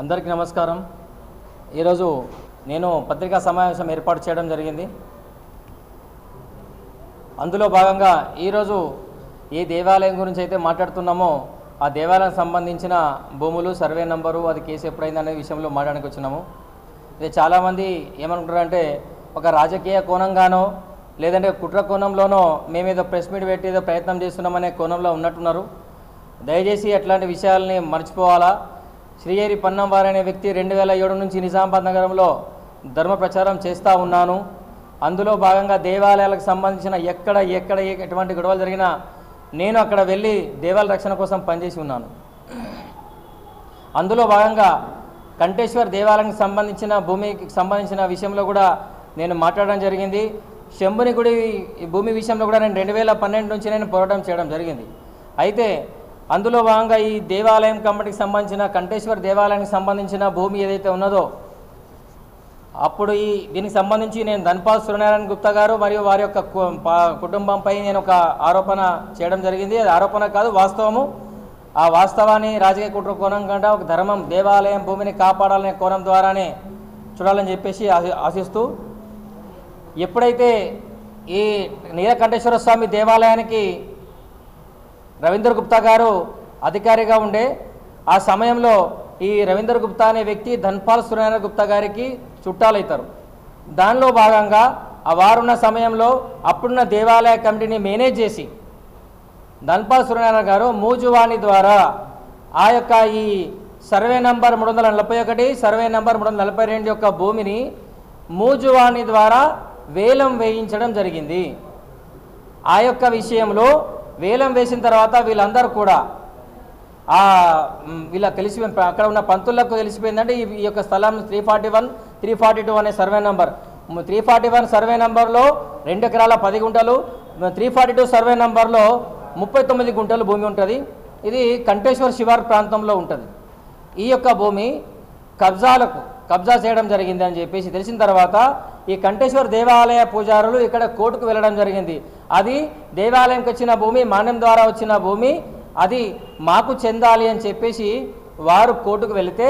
అందరికీ నమస్కారం. ఈరోజు నేను పత్రికా సమావేశం ఏర్పాటు చేయడం జరిగింది. అందులో భాగంగా ఈరోజు ఏ దేవాలయం గురించి అయితే మాట్లాడుతున్నామో ఆ దేవాలయం సంబంధించిన భూములు సర్వే నంబరు అది కేసు ఎప్పుడైంది అనే విషయంలో మాట్లాడానికి వచ్చినాము. ఇది చాలామంది ఏమనుకుంటారంటే ఒక రాజకీయ కోణంగానో లేదంటే కుట్ర కోణంలోనో మేము ఏదో ప్రెస్ మీట్ పెట్టి ఏదో ప్రయత్నం చేస్తున్నామనే కోణంలో ఉన్నట్టున్నారు. దయచేసి అట్లాంటి విషయాల్ని మర్చిపోవాలా? శ్రీయేరి పన్నంవారు అనే వ్యక్తి రెండు వేల ఏడు నుంచి నిజామాబాద్ నగరంలో ధర్మ ప్రచారం చేస్తూ ఉన్నాను. అందులో భాగంగా దేవాలయాలకు సంబంధించిన ఎక్కడ ఎక్కడ ఎటువంటి గొడవలు జరిగినా నేను అక్కడ వెళ్ళి దేవాలయ రక్షణ కోసం పనిచేసి ఉన్నాను. అందులో భాగంగా కంటేశ్వర్ దేవాలయానికి సంబంధించిన భూమికి సంబంధించిన విషయంలో కూడా నేను మాట్లాడడం జరిగింది. శంభుని గుడి భూమి విషయంలో కూడా నేను రెండు వేల పన్నెండు నుంచి నేను పోరాటం చేయడం జరిగింది. అయితే అందులో భాగంగా ఈ దేవాలయం కమిటీకి సంబంధించిన కంటేశ్వర దేవాలయానికి సంబంధించిన భూమి ఏదైతే ఉన్నదో అప్పుడు ఈ దీనికి సంబంధించి నేను ధన్పాల్ సూర్యనారాయణ గుప్తా గారు మరియు వారి యొక్క కుటుంబంపై నేను ఒక ఆరోపణ చేయడం జరిగింది. అది ఆరోపణ కాదు వాస్తవము. ఆ వాస్తవాన్ని రాజకీయ కుట్ర కోణం కంటే ఒక ధర్మం దేవాలయం భూమిని కాపాడాలనే కోణం ద్వారానే చూడాలని చెప్పేసి ఆశి- ఆశిస్తూ ఎప్పుడైతే ఈ నీలకంఠేశ్వర స్వామి దేవాలయానికి రవీంద్ర గుప్తా గారు అధికారిగా ఉండే ఆ సమయంలో ఈ రవీంద్ర గుప్తా అనే వ్యక్తి ధన్పాల్ సురేంద్ర గుప్తా గారికి చుట్టాలవుతారు. దానిలో భాగంగా ఆ వారున్న సమయంలో అప్పుడున్న దేవాలయ కమిటీని మేనేజ్ చేసి ధన్పాల్ సూర్యనారాయణ గారు మూజువాణి ద్వారా ఆ యొక్క ఈ సర్వే నంబర్ మూడు వందల నలభై ఒకటి సర్వే నంబర్ మూడు వందల నలభై రెండు యొక్క భూమిని మూజువాణి ద్వారా వేలం వేయించడం జరిగింది. ఆ యొక్క విషయంలో వేలం వేసిన తర్వాత వీళ్ళందరూ కూడా ఆ వీళ్ళ తెలిసి అక్కడ ఉన్న పంతులకు తెలిసిపోయిందంటే ఈ యొక్క స్థలం three forty one three forty two అనే survey number. Three forty one survey నంబర్లో రెండు ఎకరాల పది గుంటలు త్రీ ఫార్టీ టూ సర్వే నంబర్లో ముప్పై తొమ్మిది గుంటలు భూమి ఉంటుంది. ఇది కంటేశ్వర్ శివార్ ప్రాంతంలో ఉంటుంది. ఈ యొక్క భూమి కబ్జాలకు కబ్జా చేయడం జరిగింది అని చెప్పేసి తెలిసిన తర్వాత ఈ కంటేశ్వర దేవాలయ పూజారులు ఇక్కడ కోర్టుకు వెళ్ళడం జరిగింది. అది దేవాలయంకి వచ్చిన భూమి మాన్యం ద్వారా వచ్చిన భూమి అది మాకు చెందాలి అని చెప్పేసి వారు కోర్టుకు వెళితే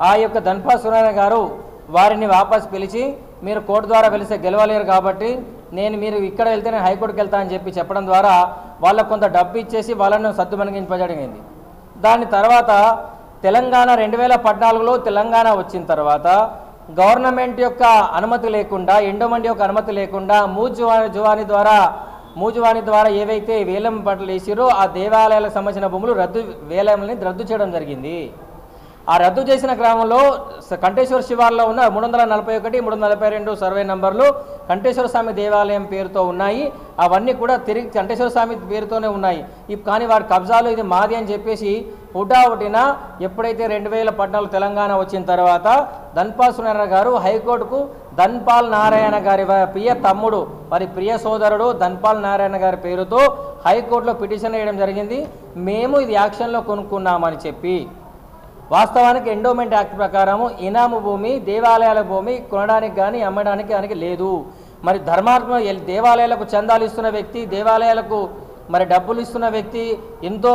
ఆ యొక్క ధన్పా సూర్యనారాయణ గారు వారిని వాపస్ పిలిచి మీరు కోర్టు ద్వారా వెలిస్తే గెలవలేరు కాబట్టి నేను మీరు ఇక్కడ వెళ్తే నేను హైకోర్టుకి వెళ్తా అని చెప్పి చెప్పడం ద్వారా వాళ్ళకు కొంత డబ్బు ఇచ్చేసి వాళ్ళను సత్తు జరిగింది దాని తర్వాత తెలంగాణ రెండు వేల పద్నాలుగులో తెలంగాణ వచ్చిన తర్వాత గవర్నమెంట్ యొక్క అనుమతి లేకుండా ఎండోమెంట్ యొక్క అనుమతి లేకుండా మూజువాని జువాని ద్వారా మూజువాని ద్వారా ఏవైతే వేలం పట్టలు వేసిరో ఆ దేవాలయాలకు సంబంధించిన భూములు రద్దు వేలంని రద్దు చేయడం జరిగింది. ఆ రద్దు చేసిన గ్రామంలో కంఠేశ్వర కంటేశ్వర శివార్లో ఉన్న మూడు వందల నలభై ఒకటి మూడు వందల నలభై రెండు సర్వే నంబర్లు కంటేశ్వర స్వామి దేవాలయం పేరుతో ఉన్నాయి. అవన్నీ కూడా తిరిగి కంటేశ్వర స్వామి పేరుతోనే ఉన్నాయి. కానీ వారి కబ్జాలు ఇది మాది అని చెప్పేసి హుటాహుటిన ఎప్పుడైతే రెండు వేల పద్నాలుగు తెలంగాణ వచ్చిన తర్వాత ధన్పాల్ సునారాయణ గారు హైకోర్టుకు ధన్పాల్ నారాయణ గారి ప్రియ తమ్ముడు వారి ప్రియ సోదరుడు ధన్పాల్ నారాయణ గారి పేరుతో హైకోర్టులో పిటిషన్ వేయడం జరిగింది. మేము ఇది యాక్షన్లో కొనుక్కున్నామని చెప్పి. వాస్తవానికి ఎండోమెంట్ యాక్ట్ ప్రకారము ఇనాము భూమి దేవాలయాల భూమి కొనడానికి కానీ అమ్మడానికి కానీ లేదు. మరి ధర్మాత్మ దేవాలయాలకు చందాలు ఇస్తున్న వ్యక్తి దేవాలయాలకు మరి డబ్బులు ఇస్తున్న వ్యక్తి ఎంతో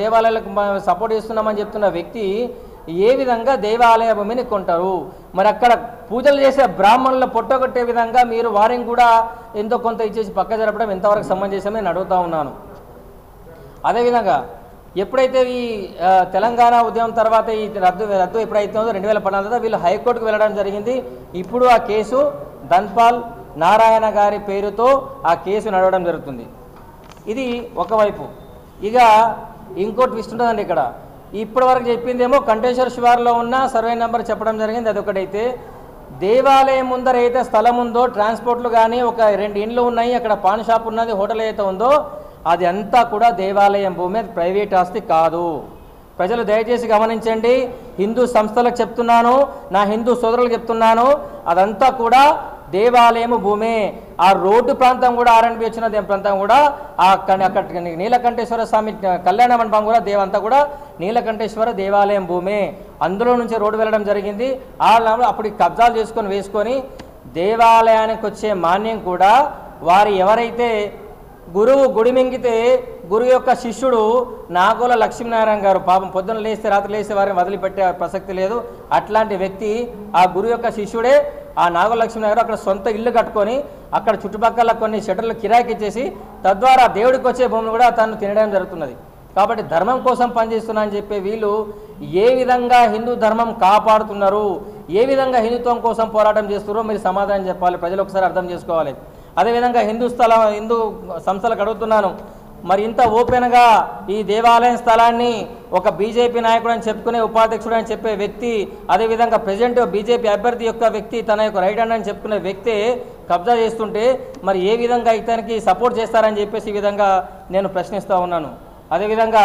దేవాలయాలకు సపోర్ట్ చేస్తున్నామని చెప్తున్న వ్యక్తి ఏ విధంగా దేవాలయ భూమిని కొంటారు? మరి అక్కడ పూజలు చేసే బ్రాహ్మణుల పొట్టగొట్టే విధంగా మీరు వారిని కూడా ఎంతో కొంత ఇచ్చేసి పక్క జరపడం ఎంతవరకు సమంజసమని నేను అడుగుతా ఉన్నాను. అదేవిధంగా ఎప్పుడైతే ఈ తెలంగాణ ఉద్యమం తర్వాత ఈ రద్దు రద్దు ఎప్పుడైతే రెండు వేల పద్నాలుగు తర్వాత వీళ్ళు హైకోర్టుకు వెళ్ళడం జరిగింది. ఇప్పుడు ఆ కేసు ధన్పాల్ నారాయణ గారి పేరుతో ఆ కేసు నడవడం జరుగుతుంది. ఇది ఒకవైపు. ఇక ఇంకో ట్విస్ట్ ఉంటుందండి ఇక్కడ. ఇప్పటి వరకు చెప్పిందేమో కంటేశ్వర శివార్లో ఉన్న సర్వే నెంబర్ చెప్పడం జరిగింది అదొకటైతే. దేవాలయం ముందర అయితే స్థలం ఉందో ట్రాన్స్పోర్ట్లు కానీ ఒక రెండు ఇండ్లు ఉన్నాయి అక్కడ పాన్ షాప్ ఉన్నది హోటల్ అయితే ఉందో అది అంతా కూడా దేవాలయం భూమి అది ప్రైవేట్ ఆస్తి కాదు. ప్రజలు దయచేసి గమనించండి హిందూ సంస్థలకు చెప్తున్నాను నా హిందూ సోదరులకు చెప్తున్నాను అదంతా కూడా దేవాలయము భూమే. ఆ రోడ్డు ప్రాంతం కూడా ఆర్ఎండ్బి వచ్చిన ప్రాంతం కూడా ఆ అక్కడ నీలకంఠేశ్వర స్వామి కళ్యాణ మండపం కూడా దేవంతా కూడా నీలకంఠేశ్వర దేవాలయం భూమే. అందులో నుంచి రోడ్డు వెళ్ళడం జరిగింది. ఆ అప్పుడు కబ్జాలు చేసుకొని వేసుకొని దేవాలయానికి వచ్చే మాన్యం కూడా వారు ఎవరైతే గురువు గుడి మింగితే గురువు యొక్క శిష్యుడు నాగోల లక్ష్మీనారాయణ గారు పాపం పొద్దున లేస్తే రాత్రి లేస్తే వారిని వదిలిపెట్టే ప్రసక్తి లేదు. అట్లాంటి వ్యక్తి ఆ గురువు యొక్క శిష్యుడే. ఆ నాగలక్ష్మి గారు అక్కడ సొంత ఇల్లు కట్టుకొని అక్కడ చుట్టుపక్కల కొన్ని షటర్లు కిరాయికి ఇచ్చేసి తద్వారా దేవుడికి వచ్చే భూమిని కూడా తను తినడం జరుగుతున్నది. కాబట్టి ధర్మం కోసం పనిచేస్తున్నా అని చెప్పే వీళ్ళు ఏ విధంగా హిందూ ధర్మం కాపాడుతున్నారు ఏ విధంగా హిందుత్వం కోసం పోరాటం చేస్తున్నారో మీరు సమాధానం చెప్పాలి ప్రజలు ఒకసారి అర్థం చేసుకోవాలి. అదేవిధంగా హిందూ స్థలం హిందూ సంస్థలకు అడుగుతున్నాను మరి ఇంత ఓపెన్గా ఈ దేవాలయం స్థలాన్ని ఒక బీజేపీ నాయకుడు అని చెప్పుకునే ఉపాధ్యక్షుడు అని చెప్పే వ్యక్తి అదేవిధంగా ప్రజెంట్ బీజేపీ అభ్యర్థి యొక్క వ్యక్తి తన యొక్క రైట్ హ్యాండ్ అని చెప్పుకునే వ్యక్తి కబ్జా చేస్తుంటే మరి ఏ విధంగా ఇతనికి సపోర్ట్ చేస్తారని చెప్పేసి ఈ విధంగా నేను ప్రశ్నిస్తూ ఉన్నాను. అదేవిధంగా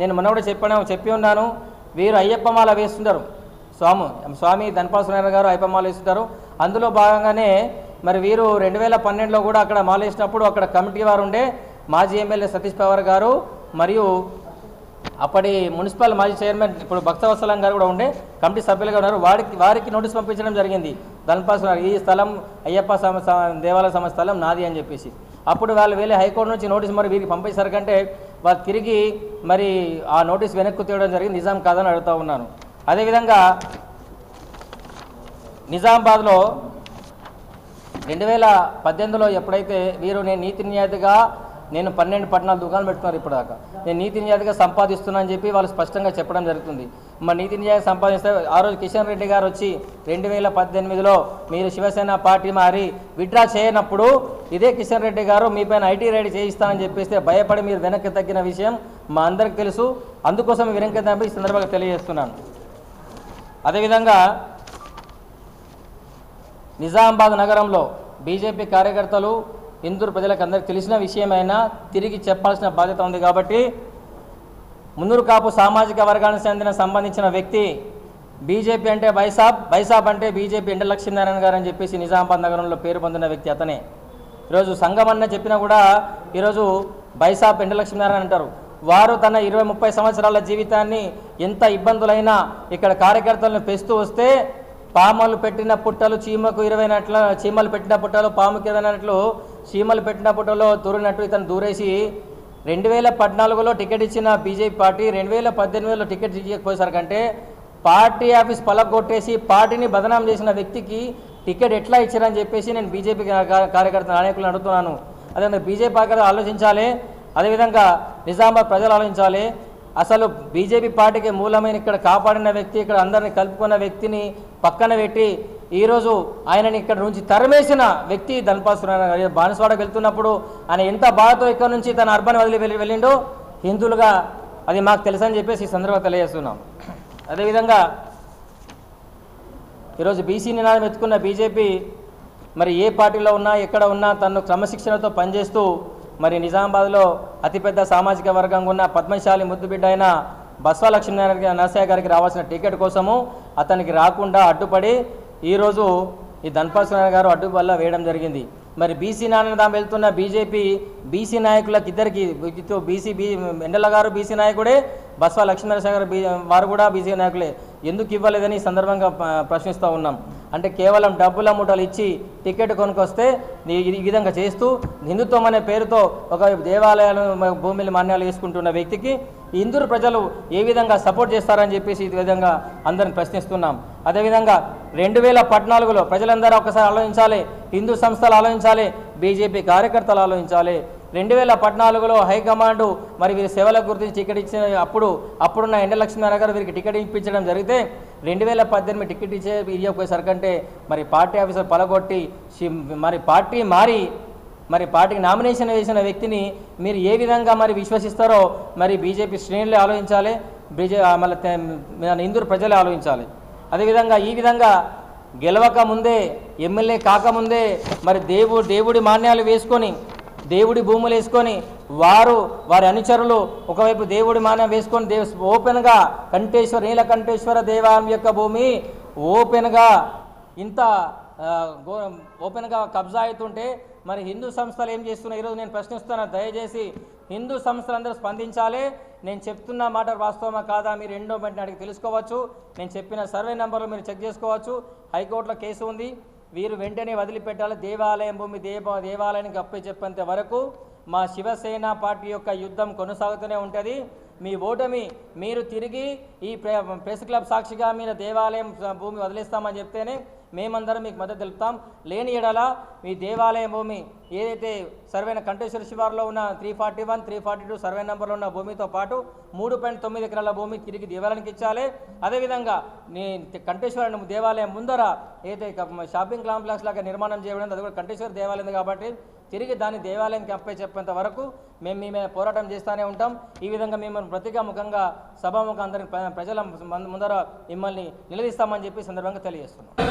నేను మనవడు కూడా చెప్పాను చెప్పి ఉన్నాను వీరు అయ్యప్పమాల వేస్తుంటారు. స్వామి స్వామి ధనపాల సునారాయణ గారు అయ్యప్పమాల వేస్తుంటారు. అందులో భాగంగానే మరి వీరు రెండు వేల పన్నెండులో కూడా అక్కడ మాల వేసినప్పుడు అక్కడ కమిటీ వారు ఉండే మాజీ ఎమ్మెల్యే సతీష్ పవార్ గారు మరియు అప్పటి మున్సిపల్ మాజీ చైర్మన్ ఇప్పుడు భక్తవత్సలం గారు కూడా ఉండే కమిటీ సభ్యులుగా ఉన్నారు. వారికి వారికి నోటీస్ పంపించడం జరిగింది. ధనపాల్ ఈ స్థలం అయ్యప్ప సమ దేవాలయ సంస్థ స్థలం నాది అని చెప్పేసి. అప్పుడు వాళ్ళు వెళ్ళి హైకోర్టు నుంచి నోటీస్ మరి వీరికి పంపేసరికంటే వాళ్ళు తిరిగి మరి ఆ నోటీస్ వెనక్కు తీయడం జరిగింది. నిజాం కాదని అడుగుతూ ఉన్నాను. అదేవిధంగా నిజామాబాద్లో రెండు వేల పద్దెనిమిదిలో ఎప్పుడైతే వీరు నేను నీతి నియాదిగా నేను పన్నెండు పట్టణాలు దుకాణాలు పెట్టుకున్నారు ఇప్పటిదాకా. నేను నీతి నియాదిగా సంపాదిస్తున్నా అని చెప్పి వాళ్ళు స్పష్టంగా చెప్పడం జరుగుతుంది. మరి నీతి నియాది సంపాదిస్తే ఆ రోజు కిషన్ రెడ్డి గారు వచ్చి రెండు వేల పద్దెనిమిదిలో మీరు శివసేన పార్టీ మారి విడ్రా చేయనప్పుడు ఇదే కిషన్ రెడ్డి గారు మీ పైన ఐటీ రైడ్ చేయిస్తానని చెప్పేస్తే భయపడి మీరు వెనక్కి తగ్గిన విషయం మా అందరికి తెలుసు. అందుకోసం వెనక్కి తగ్గి ఈ సందర్భంగా తెలియజేస్తున్నాను. అదేవిధంగా నిజామాబాద్ నగరంలో బీజేపీ కార్యకర్తలు ఇందూరు ప్రజలకు అందరికీ తెలిసిన విషయమైనా తిరిగి చెప్పాల్సిన బాధ్యత ఉంది కాబట్టి మున్నూరు కాపు సామాజిక వర్గానికి చెందిన సంబంధించిన వ్యక్తి బీజేపీ అంటే బైసాబ్ బైసాబ్ అంటే బీజేపీ ఎండ లక్ష్మీనారాయణ గారు అని చెప్పేసి నిజామాబాద్ నగరంలో పేరు పొందిన వ్యక్తి అతనే. ఈరోజు సంఘం అన్న చెప్పినా కూడా ఈరోజు బైసాబ్ ఎండ లక్ష్మీనారాయణ అంటారు. వారు తన ఇరవై ముప్పై సంవత్సరాల జీవితాన్ని ఎంత ఇబ్బందులైనా ఇక్కడ కార్యకర్తలను పెస్తూ వస్తే పాములు పెట్టిన పుట్టలు చీమకు ఇరవై నట్ల చీమలు పెట్టిన పుట్టలు పాముకి ఇరవైనట్లు చీమలు పెట్టిన దూరినట్టు ఇతను దూరేసి రెండు వేల పద్నాలుగులో టికెట్ ఇచ్చిన బీజేపీ పార్టీ రెండు వేల పద్దెనిమిదిలో టికెట్ ఇచ్చకపోయేసరికంటే పార్టీ ఆఫీస్ పలగొట్టేసి పార్టీని బదనాం చేసిన వ్యక్తికి టికెట్ ఎట్లా ఇచ్చారని చెప్పేసి నేను బీజేపీ కార్యకర్త నాయకులను అడుగుతున్నాను. అదేవిధంగా బీజేపీ కార్యకర్త ఆలోచించాలి. అదేవిధంగా నిజామాబాద్ ప్రజలు ఆలోచించాలి. అసలు బీజేపీ పార్టీకి మూలమైన ఇక్కడ కాపాడిన వ్యక్తి ఇక్కడ అందరిని కలుపుకున్న వ్యక్తిని పక్కన పెట్టి ఈరోజు ఆయనని ఇక్కడ నుంచి తరమేసిన వ్యక్తి ధనపాసురాయణ బానిసవాడకు వెళ్తున్నప్పుడు ఆయన ఎంత బాధతో ఇక్కడ నుంచి తన అర్బన్ వదిలి వెళ్ళి వెళ్ళిండో హిందువులుగా అది మాకు తెలుసని చెప్పేసి ఈ సందర్భంగా తెలియజేస్తున్నాం. అదేవిధంగా ఈరోజు బీసీ నినాదం ఎత్తుకున్న బీజేపీ మరి ఏ పార్టీలో ఉన్నా ఎక్కడ ఉన్నా తను క్రమశిక్షణతో పనిచేస్తూ మరి నిజామాబాద్లో అతిపెద్ద సామాజిక వర్గంగా ఉన్న పద్మశాలి ముద్దుబిడ్డ అయిన బస్వా నరసయ్య గారికి రావాల్సిన టికెట్ కోసము అతనికి రాకుండా అడ్డుపడి ఈరోజు ఈ ధన్పాల్ గారు అడ్డు వల్ల వేయడం జరిగింది. మరి బీసీ నారాయణ వెళ్తున్న బీజేపీ బీసీ నాయకులకు ఇద్దరికి బీసీ బీ ఎండల గారు బీసీ నాయకుడే బస్వా లక్ష్మీనరసింహ గారు బీ వారు కూడా బీసీ నాయకులే. ఎందుకు ఇవ్వలేదని సందర్భంగా ప్రశ్నిస్తూ ఉన్నాం. అంటే కేవలం డబ్బుల మూటలు ఇచ్చి టికెట్ కొనుకొస్తే ఈ విధంగా చేస్తూ హిందుత్వం అనే పేరుతో ఒక దేవాలయాలు భూమిని మాన్యాలు వేసుకుంటున్న వ్యక్తికి ఈ హిందూ ప్రజలు ఏ విధంగా సపోర్ట్ చేస్తారని చెప్పేసి ఈ విధంగా అందరిని ప్రశ్నిస్తున్నాం. అదేవిధంగా రెండు వేల పద్నాలుగులో ప్రజలందరూ ఒకసారి ఆలోచించాలి హిందూ సంస్థలు ఆలోచించాలి బీజేపీ కార్యకర్తలు ఆలోచించాలి. రెండు వేల పద్నాలుగులో హైకమాండ్ మరి వీరి సేవల గురించి టికెట్ ఇచ్చిన అప్పుడు అప్పుడున్న ఎండ లక్ష్మీనారాయణ గారు వీరికి టికెట్ ఇప్పించడం జరిగితే రెండు వేల పద్దెనిమిది టికెట్ ఇచ్చే ఇవ్వకపోయేసరికంటే మరి పార్టీ ఆఫీసర్ పలగొట్టి మరి పార్టీ మారి మరి పార్టీకి నామినేషన్ వేసిన వ్యక్తిని మీరు ఏ విధంగా మరి విశ్వసిస్తారో మరి బీజేపీ శ్రేణులే ఆలోచించాలి బీజే మళ్ళీ మన హిందూ ప్రజలే ఆలోచించాలి. అదేవిధంగా ఈ విధంగా గెలవక ముందే ఎమ్మెల్యే కాకముందే మరి దేవు దేవుడి మాన్యాలు వేసుకొని దేవుడి భూములు వేసుకొని వారు వారి అనుచరులు ఒకవైపు దేవుడి మానం వేసుకొని దేవ ఓపెన్గా కంఠేశ్వర నీలకంఠేశ్వర దేవాలయం యొక్క భూమి ఓపెన్గా ఇంత గో ఓపెన్గా కబ్జా అవుతుంటే మరి హిందూ సంస్థలు ఏం చేస్తున్నాయి? ఈరోజు నేను ప్రశ్నిస్తున్నా దయచేసి హిందూ సంస్థలందరూ స్పందించాలి. నేను చెప్తున్న మాట వాస్తవమా కాదా? మీరు రెండో వెంటనే అడిగి తెలుసుకోవచ్చు. నేను చెప్పిన సర్వే నెంబర్లు మీరు చెక్ చేసుకోవచ్చు. హైకోర్టులో కేసు ఉంది. వీరు వెంటనే వదిలిపెట్టాలి. దేవాలయం భూమి దేవ దేవాలయానికి అప్పచెప్పేంత వరకు మా శివసేన పార్టీ యొక్క యుద్ధం కొనసాగుతూనే ఉంటుంది. మీ ఓటమి మీరు తిరిగి ఈ ప్రెస్ క్లబ్ సాక్షిగా మీరు దేవాలయం భూమి వదిలిస్తామని చెప్తేనే మేమందరం మీకు మద్దతు తెలుపుతాం. లేని ఎడల మీ దేవాలయం భూమి ఏదైతే సర్వైన కంటేశ్వర శివారులో ఉన్న three forty one three forty two survey నెంబర్లో ఉన్న భూమితో పాటు మూడు పాయింట్ తొమ్మిది ఎకరాల భూమి తిరిగి దేవాలయానికి ఇచ్చాలి. అదేవిధంగా నీ కంటేశ్వర దేవాలయం ముందర ఏదైతే షాపింగ్ కాంప్లెక్స్ లాగా నిర్మాణం చేయడం అది కూడా కంటేశ్వర దేవాలయం కాబట్టి తిరిగి దాన్ని దేవాలయానికి అప్పై చెప్పేంత వరకు మేము మీ మీద పోరాటం చేస్తూనే ఉంటాం. ఈ విధంగా మేము ప్రతిగా ముఖంగా సభాముఖం అందరికి ప్ర- ప్రజల ముంద- ముందర మిమ్మల్ని నిలదీస్తామని చెప్పి సందర్భంగా తెలియజేస్తున్నాం.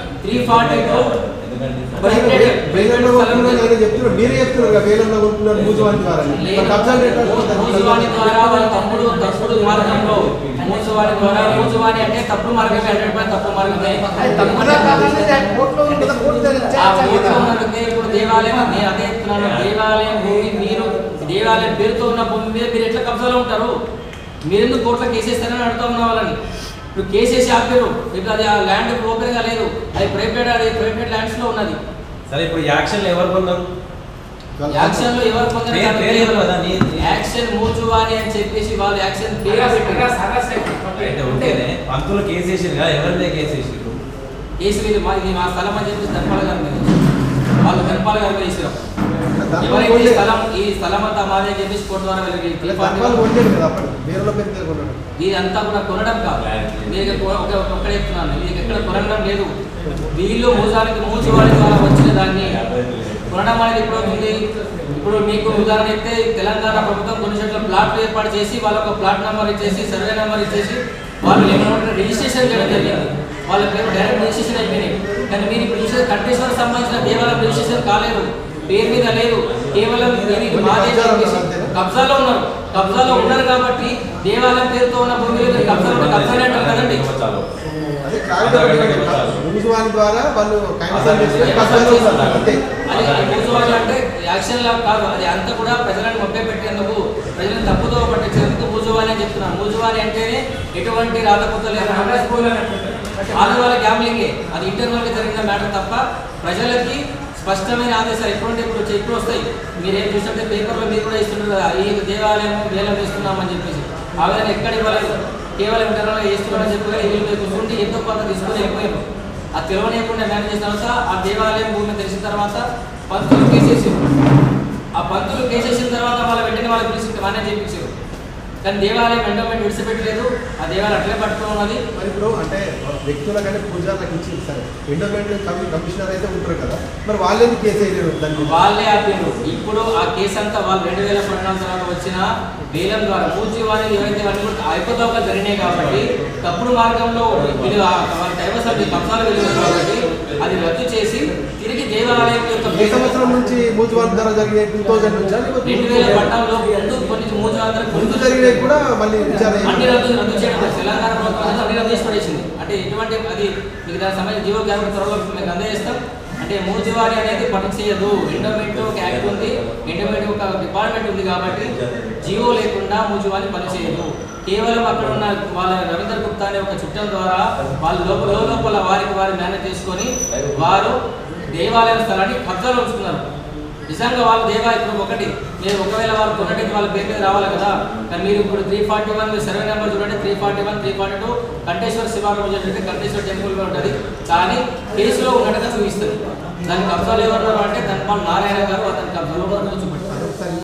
ద్వారా. అంటే మార్గమే హండ్రెడ్ పర్సెంట్ తప్పు మార్గమే. ఇప్పుడు దేవాలయం నేను అదే చెప్తున్నాను. దేవాలయం భూమి మీరు దేవాలయం పేరుతో ఉన్న భూమి మీద మీరు ఎట్లా కబ్జాలో ఉంటారు? మీరెందుకు కోట్ల కేసేస్తారని అడుగుతా ఉన్న వాళ్ళని. ఇప్పుడు కేసేసి ఆపారు. మీకు అది ఆ ల్యాండ్ ఓపెన్గా లేదు. అది ప్రైవేట్ అది ప్రైవేట్ ల్యాండ్స్లో ఉన్నది. సరే ఇప్పుడు యాక్షన్ ఎవరు కొన్నారు యాక్షన్లో ఎవరు పొందారు? యాక్షన్ మూచువాని అని చెప్పేసి వాళ్ళు యాక్షన్ పేరు అయితే ఉంటేనే పంతులు కేసు వేసారు కదా ఎవరి మీద కేసు వేసారు కేసు మీద మా ఇది మా స్థలం అని చెప్పేసి ధనపాల గారి. వాళ్ళు ధనపాల గారి మీద వేసారు ఎవరైతే ఈ స్థలం ఈ స్థలం అంతా మాదే చెప్పేసి కోర్టు ద్వారా వెళ్ళి ధర్మాలు కొనలేదు కదా అప్పుడు వేరేలో పెద్ద కొన్నాడు ఇదంతా కూడా కొనడం కాదు. మీకు ఒక ఒక- ఒక్కడే చెప్తున్నాను. మీకు ఎక్కడ కొనడం లేదు. వీళ్ళు మూసానికి మూచువాడి ద్వారా వచ్చిన దాన్ని కొనడం అనేది ఇప్పుడు అవుతుంది ఇప్పుడు మీకు ఉదాహరణ చెప్తే తెలంగాణ ప్రభుత్వం కొన్ని చోట్ల ప్లాట్లు ఏర్పాటు చేసి వాళ్ళకు ప్లాట్ నెంబర్ ఇచ్చేసి సర్వే నెంబర్ ఇచ్చేసి వాళ్ళు ఏమంటారు రిజిస్ట్రేషన్ చేయడం జరిగింది. వాళ్ళ పేరు డైరెక్ట్ రిజిస్ట్రేషన్ అయిపోయినాయి. కానీ మీరు ఇప్పుడు చూసే కంటేశ్వర సంబంధించిన దేవాలయం రిజిస్ట్రేషన్ కాలేదు. పేరు మీద లేదు. కేవలం చెప్పేసి కబ్జాలో ఉన్నారు. కబ్జాలో ఉన్నారు కాబట్టి దేవాలయం పేరుతో ఉన్న భూమి మీద కబ్జాలో ఉంటే కబ్జానే అంటారు కదండి. ద్వారా వాళ్ళు అంటే యాక్షన్ లా కాదు. అది అంతా కూడా ప్రజలను మభ్య పెట్టేందుకు ప్రజలను తప్పుదో పట్టించేందుకు మూజువాని అని చెప్తున్నాను మూజువాని అంటేనే ఎటువంటి రాతపూత లేదు ఆడవాళ్ళ గ్యామ్లింగే అది ఇంటర్నల్ జరిగిన మ్యాటర్ తప్ప ప్రజలకి స్పష్టమైన ఆదేశాలు ఎప్పుడంటే ఇప్పుడు వచ్చి- వస్తాయి. మీరేం చూస్తుంటే పేపర్లో మీరు కూడా ఇస్తున్నారు కదా ఈ దేవాలయం వేలం వేస్తున్నామని చెప్పేసి. ఆ ఎక్కడ ఇవ్వలేదు. కేవలం ఇంటర్నల్గా వేస్తున్నామని చెప్పి వీళ్ళు మీద కూర్చుంటే ఎంతో కొంత తీసుకొని వెళ్ళిపోయారు ఆ తెలియనియకుండా మేనేజ్ చేసిన తర్వాత ఆ దేవాలయం భూమి తెలిసిన తర్వాత పంతులు కేసేసారు. ఆ పంతులు కేసేసిన తర్వాత వాళ్ళ వెంటనే వాళ్ళకి పిలిచి మానే చేయించారు కానీ దేవాలయం ఎండోమెంట్ విడిచిపెట్టలేదు. ఆ దేవాలయం అట్లే పట్టుకుని ఉన్నది. మరి ఇప్పుడు అంటే వ్యక్తుల కంటే పూజార్లకు ఇచ్చింది సరే. ఎండోమెంట్ కమి కమిషనర్ అయితే ఉంటారు కదా. మరి వాళ్ళేది కేసు వేయలేరు దాని మీద? వాళ్ళే ఆపారు ఇప్పుడు ఆ కేసు అంతా వాళ్ళు రెండు వేల పద్నాలుగు తర్వాత వచ్చిన వేలం ద్వారా పూర్తి వారి ఎవరైతే వారిని కూడా అయిపోతావుగా జరిగినాయి కాబట్టి తప్పుడు మార్గంలో వీళ్ళు వాళ్ళ దైవసభ్య కంసాలు వెళ్ళారు కాబట్టి అది రద్దు చేసి తిరిగి దేవాలయం యొక్క ఏ సంవత్సరం నుంచి మూజువాని ద్వారా జరిగే టూ థౌజండ్ నుంచి ముందు జరిగినవి కూడా మళ్ళీ తెలంగాణ ప్రభుత్వం అన్ని రద్దు చేసి పడేసింది. అంటే ఎటువంటి అది మీకు దానికి సంబంధించిన జీవో గ్యారెంటీ త్వరలో మీకు అందజేస్తాం. అంటే మూజువారి అనేది పని చేయదు ఎండోమెంట్ ఒక యాక్ట్ ఉంది. ఎండోమెంట్ ఒక డిపార్ట్మెంట్ ఉంది కాబట్టి జీవో లేకుండా మూజువారి పని చేయదు కేవలం అక్కడ ఉన్న వాళ్ళ రవీంద్ర గుప్తా అనే ఒక చుట్టం ద్వారా వాళ్ళు లోపల లోపల వారికి వారి మేనేజ్ చేసుకొని వారు దేవాలయ స్థలాన్ని కబ్జాలో ఉంచుకున్నారు నిజంగా వాళ్ళు దేవా ఇప్పుడు ఒకటి. నేను ఒకవేళ వాళ్ళు కొన్నట్టు వాళ్ళ పేరు మీద రావాలి కదా. కానీ మీరు ఇప్పుడు three forty one survey number చూడండి. Three forty one three forty two Kanteshwar శివారం చూడండి కంటేశ్వర టెంపుల్ ఉంటుంది. కానీ కేసులో ఉన్నట్టుగా చూపిస్తుంది దాని కబ్జాలు ఎవరున్నారు అంటే ధన్పాల్ నారాయణ గారు అతని కబ్జాలో ఉన్నట్టు